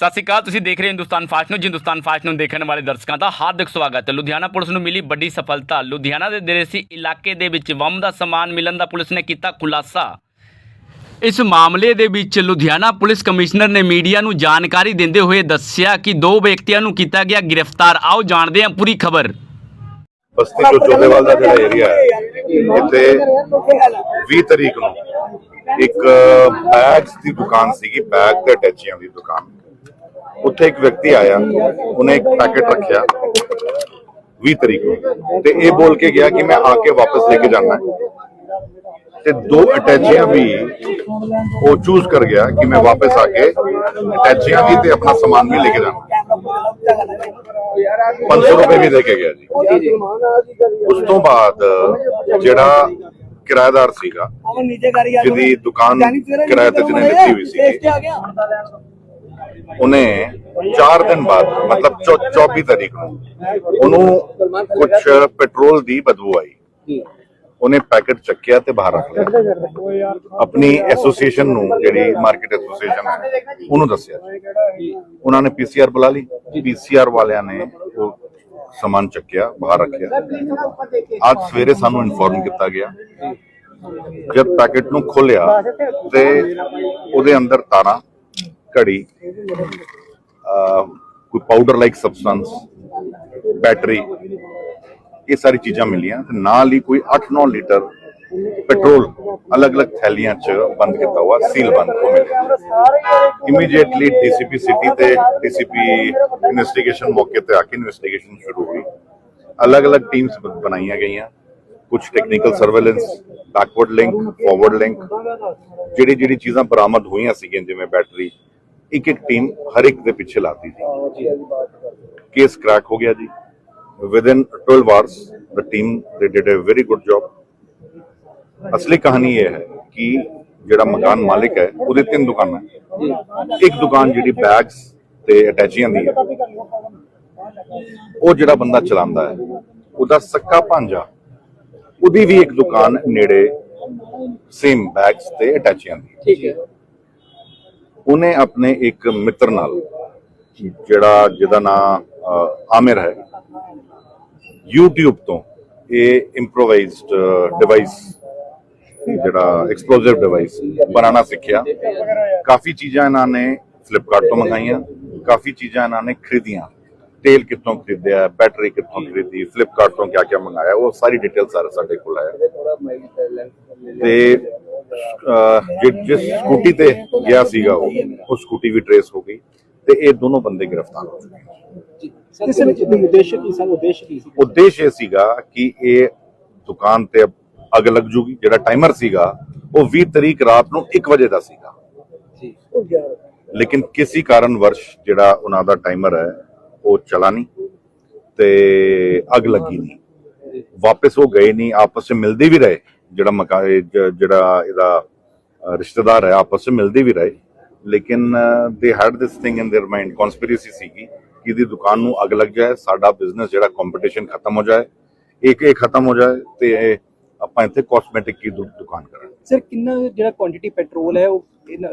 ਸਤਿ ਸ਼੍ਰੀ ਅਕਾਲ, ਤੁਸੀਂ ਦੇਖ ਰਹੇ Hindustan fast news. Hindustan fast news ਦੇਖਣ ਵਾਲੇ ਦਰਸ਼ਕਾਂ ਦਾ ਹਾਰਦਿਕ ਸਵਾਗਤ ਹੈ। ਲੁਧਿਆਣਾ ਪੁਲਿਸ ਨੂੰ ਮਿਲੀ ਵੱਡੀ ਸਫਲਤਾ। ਲੁਧਿਆਣਾ ਦੇ ਦਰੇਸੀ ਇਲਾਕੇ ਦੇ ਵਿੱਚ ਵੰਮ ਦਾ ਸਮਾਨ ਮਿਲਣ ਦਾ ਪੁਲਿਸ ਨੇ ਕੀਤਾ ਖੁਲਾਸਾ। ਇਸ ਮਾਮਲੇ ਦੇ ਵਿੱਚ ਲੁਧਿਆਣਾ ਪੁਲਿਸ ਕਮਿਸ਼ਨਰ ਨੇ ਮੀਡੀਆ ਨੂੰ ਜਾਣਕਾਰੀ ਦਿੰਦੇ ਹੋਏ ਦੱਸਿਆ ਕਿ ਦੋ ਵਿਅਕਤੀਆਂ ਨੂੰ ਕੀਤਾ ਗਿਆ ਗ੍ਰਿਫਤਾਰ। ਆਓ, ਜਾਣਦੇ ਹਾਂ ਪੂਰੀ ਖਬਰ। ਬਸਤੀ ਜੋ ਚੋਲੇਵਾਲ ਦਾ ਜਿਹੜਾ ਏਰੀਆ ਹੈ, ਇੱਥੇ 20 ਤਰੀਕ ਨੂੰ ਇੱਕ ਬੈਗਸ ਦੀ ਦੁਕਾਨ ਸੀਗੀ ਬੈਗ ਤੇ ਅਟੈਚੀਆਂ ਦੀ ਦੁਕਾਨ। ਉੱਥੇ ਇੱਕ ਵਿਅਕਤੀ ਆਇਆ, ਉਹਨੇ ਇੱਕ ਪੈਕੇਟ ਰੱਖਿਆ 20 ਤਰੀਕ ਨੂੰ ਤੇ ਇਹ ਬੋਲ ਕੇ ਗਿਆ ਕਿ ਮੈਂ ਆ ਕੇ ਵਾਪਸ ਲੈ ਕੇ ਜਾਣਾ ਤੇ ਦੋ ਅਟੈਚੀਆਂ ਵੀ ਉਹ ਚੂਜ਼ ਕਰ ਗਿਆ ਕਿ ਮੈਂ ਵਾਪਸ ਆ ਕੇ ਅਟੈਚੀਆਂ ਵੀ ਤੇ ਆਪਣਾ ਸਮਾਨ ਵੀ ਲੈ ਕੇ ਜਾਣਾ। 500 ਰੁਪਏ ਵੀ ਦੇ ਕੇ ਗਿਆ ਜੀ। ਉਸ ਤੋਂ ਬਾਅਦ ਜਿਹੜਾ ਕਿਰਾਏਦਾਰ ਸੀਗਾ, ਜਿਹਦੀ ਦੁਕਾਨ ਕਿਰਾਏ ਤੇ ਜਿਹਨੇ ਲਿੱਤੀ ਹੋਈ ਸੀ। ਉਹਨੇ 4 ਦਿਨ ਬਾਅਦ ਮਤਲਬ 24 ਤਾਰੀਖ ਨੂੰ ਉਹਨੂੰ ਕੁਝ ਪੈਟਰੋਲ ਦੀ ਬਦਬੂ ਆਈ ਉਹਨੇ ਪੈਕੇਟ ਚੱਕਿਆ ਤੇ ਬਾਹਰ ਰੱਖ ਲਿਆ ਆਪਣੀ ਐਸੋਸੀਏਸ਼ਨ ਨੂੰ ਜਿਹੜੀ ਮਾਰਕੀਟ ਐਸੋਸੀਏਸ਼ਨ ਹੈ ਉਹਨੂੰ ਦੱਸਿਆ ਉਹਨਾਂ ਨੇ ਪੀਸੀਆਰ ਬੁਲਾ ਲਈ ਪੀਸੀਆਰ ਵਾਲਿਆਂ ਨੇ ਉਹ ਸਮਾਨ ਚੱਕਿਆ ਬਾਹਰ ਰੱਖਿਆ ਅੱਜ ਸਵੇਰੇ ਸਾਨੂੰ ਇਨਫੋਰਮ ਕੀਤਾ ਗਿਆ ਜਦ ਪੈਕੇਟ ਨੂੰ ਖੋਲਿਆ ਤੇ ਉਹਦੇ ਅੰਦਰ ਤਾਰਾਂ ਘੜੀ ਕੋਈ ਪਾਊਡਰ ਲਾਈਕ ਸਬਸਟੈਂਸ ਬੈਟਰੀ ਇਹ ਸਾਰੀ ਚੀਜ਼ਾਂ ਮਿਲੀਆਂ ਤੇ ਨਾਲ ਹੀ ਕੋਈ 8-9 ਲੀਟਰ ਪੈਟਰੋਲ ਅਲੱਗ-ਅਲੱਗ ਥੈਲੀਆਂ 'ਚ ਬੰਦ ਕੀਤਾ ਹੋਇਆ ਸੀਲ ਬੰਦ ਹੋ ਮਿਲਿਆ ਇਮੀਡੀਏਟਲੀ ਡੀਸੀਪੀ ਸਿਟੀ ਤੇ ਡੀਸੀਪੀ ਇਨਵੈਸਟੀਗੇਸ਼ਨ ਮੌਕੇ ਤੇ ਆ ਕੇ ਇਨਵੈਸਟੀਗੇਸ਼ਨ ਸ਼ੁਰੂ ਹੋਈ ਅਲੱਗ-ਅਲੱਗ ਟੀਮਸ ਬਣਾਈਆਂ ਗਈਆਂ ਕੁਝ technical surveillance backward link forward link ਜਿਹੜੀ ਜਿਹੜੀ ਚੀਜ਼ਾਂ ਬਰਾਮਦ ਹੋਈਆਂ ਸੀਗੀਆਂ ਜਿਵੇਂ ਬੈਟਰੀ ਇੱਕ ਇੱਕ ਟੀਮ ਹਰ ਇੱਕ ਦੇ ਪਿੱਛੇ ਲਾਤੀ ਸੀ ਕੇਸ ਕ੍ਰੈਕ ਹੋ ਗਿਆ ਜੀ। Within 12 hours, the team, they did a very good job. ਅਸਲੀ ਕਹਾਣੀ ਇਹ ਹੈ ਕਿ ਜਿਹੜਾ ਮਕਾਨ ਮਾਲਿਕ ਹੈ, ਉਹਦੇ ਤਿੰਨ ਦੁਕਾਨਾਂ ਇੱਕ ਦੁਕਾਨ ਜਿਹੜੀ ਬੈਗਸ ਤੇ ਅਟੈਚੀਆਂ ਦੀ ਹੈ, ਉਹ ਜਿਹੜਾ ਬੰਦਾ ਚਲਾਉਂਦਾ ਹੈ, ਉਹਦਾ ਸੱਕਾ ਭਾਂਜਾ, ਉਹਦੀ ਵੀ ਇੱਕ ਦੁਕਾਨ ਨੇੜੇ ਸੇਮ ਬੈਗਸ ਤੇ ਅਟੈਚੀਆਂ ਦੀ ਠੀਕ ਹੈ। ਉਹਨੇ ਆਪਣੇ ਇੱਕ ਮਿੱਤਰ ਨਾਲ, ਜਿਹੜਾ ਜਿਹਦਾ ਨਾਮ ਆਮਿਰ ਹੈ, YouTube ਤੋਂ ਇਹ ਇੰਪਰੋਵਾਈਜ਼ਡ ਡਿਵਾਈਸ ਜਿਹੜਾ ਐਕਸਪਲੋਸਿਵ ਡਿਵਾਈਸ ਬਣਾਉਣਾ ਸਿੱਖਿਆ। ਕਾਫੀ ਚੀਜ਼ਾਂ ਇਹਨਾਂ ਨੇ ਫਲਿੱਪਕਾਰਟ ਤੋਂ ਮੰਗਾਈਆਂ, ਕਾਫੀ ਚੀਜ਼ਾਂ ਇਹਨਾਂ ਨੇ ਖਰੀਦੀਆਂ। ਤੇਲ ਕਿੱਥੋਂ ਖਰੀਦਿਆ ਬੈਟਰੀ ਕਿੱਥੋਂ ਖਰੀਦੀ ਫਲਿੱਪਕਾਰਟ ਤੋਂ ਕਿਆ ਕਿਆ ਮੰਗਾਇਆ, ਉਹ ਸਾਰੀ ਡਿਟੇਲ ਸਾਰੇ ਸਾਡੇ ਕੋਲ ਆਇਆ ਤੇ ਜਿ- ਜਿਸ ਸਕੂਟੀ ਤੇ ਗਿਆ ਸੀਗਾ ਉਹ ਉਹ ਸਕੂਟੀ ਵੀ ਟਰੇਸ ਹੋ ਗਈ ਤੇ ਇਹ ਦੋਨੋਂ ਬੰਦੇ ਗ੍ਰਿਫਤਾਰ ਹੋ ਚੁੱਕੇ ਕਿਸੇ ਵਿੱਚ ਉਦੇਸ਼ ਕੀ ਸਨ ਉਦੇਸ਼ ਕੀ ਸੀ? ਉਦੇਸ਼ ਇਹ ਸੀਗਾ ਕਿ ਇਹ ਦੁਕਾਨ ਤੇ ਅੱਗ ਲੱਗ ਜੂਗੀ ਜਿਹੜਾ ਟਾਈਮਰ ਸੀਗਾ ਉਹ 20 ਤਰੀਕ ਰਾਤ ਨੂੰ 1 ਵਜੇ ਦਾ ਸੀਗਾ। ਜੀ। ਲੇਕਿਨ ਕਿਸੇ ਕਾਰਨ ਵਰਸ਼ ਜਿਹੜਾ ਉਹਨਾਂ ਦਾ ਟਾਈਮਰ ਹੈ ਉਹ ਚਲਾ ਨਹੀਂ ਤੇ ਅੱਗ ਲੱਗੀ ਨਹੀਂ। ਵਾਪਸ ਉਹ ਗਏ ਨਹੀਂ ਆਪਸ ਵਿੱਚ ਮਿਲਦੇ ਵੀ ਰਹੇ। ਜਿਹੜਾ ਮਕਾ ਇਹ ਜ- ਜਿਹੜਾ ਇਹਦਾ ਅ, ਰਿਸ਼ਤੇਦਾਰ ਹੈ ਆਪਸ ਵਿੱਚ ਮਿਲਦੇ ਵੀ ਰਹੇ ਲੇਕਿਨ they had this thing in their mind conspiracy ਸੀਗੀ ਕਿ ਇਹਦੀ ਦੁਕਾਨ ਨੂੰ ਅੱਗ ਲੱਗ ਜਾਏ ਸਾਡਾ ਬਿਜ਼ਨਸ ਜਿਹੜਾ ਕੰਪੀਟੀਸ਼ਨ ਖਤਮ ਹੋ ਜਾਏ ਇੱਕ ਇਹ ਖਤਮ ਹੋ ਜਾਏ ਤੇ ਇਹ ਆਪਾਂ ਇੱਥੇ ਕਾਸਮੈਟਿਕ ਦੀ ਦੁ- ਦੁਕਾਨ ਕਰਾਂਗੇ ਸਰ ਕਿੰਨਾ ਜਿਹੜਾ ਕੁਆਂਟੀਟੀ ਪੈਟਰੋਲ ਹੈ ਉਹ ਇਹਨਾਂ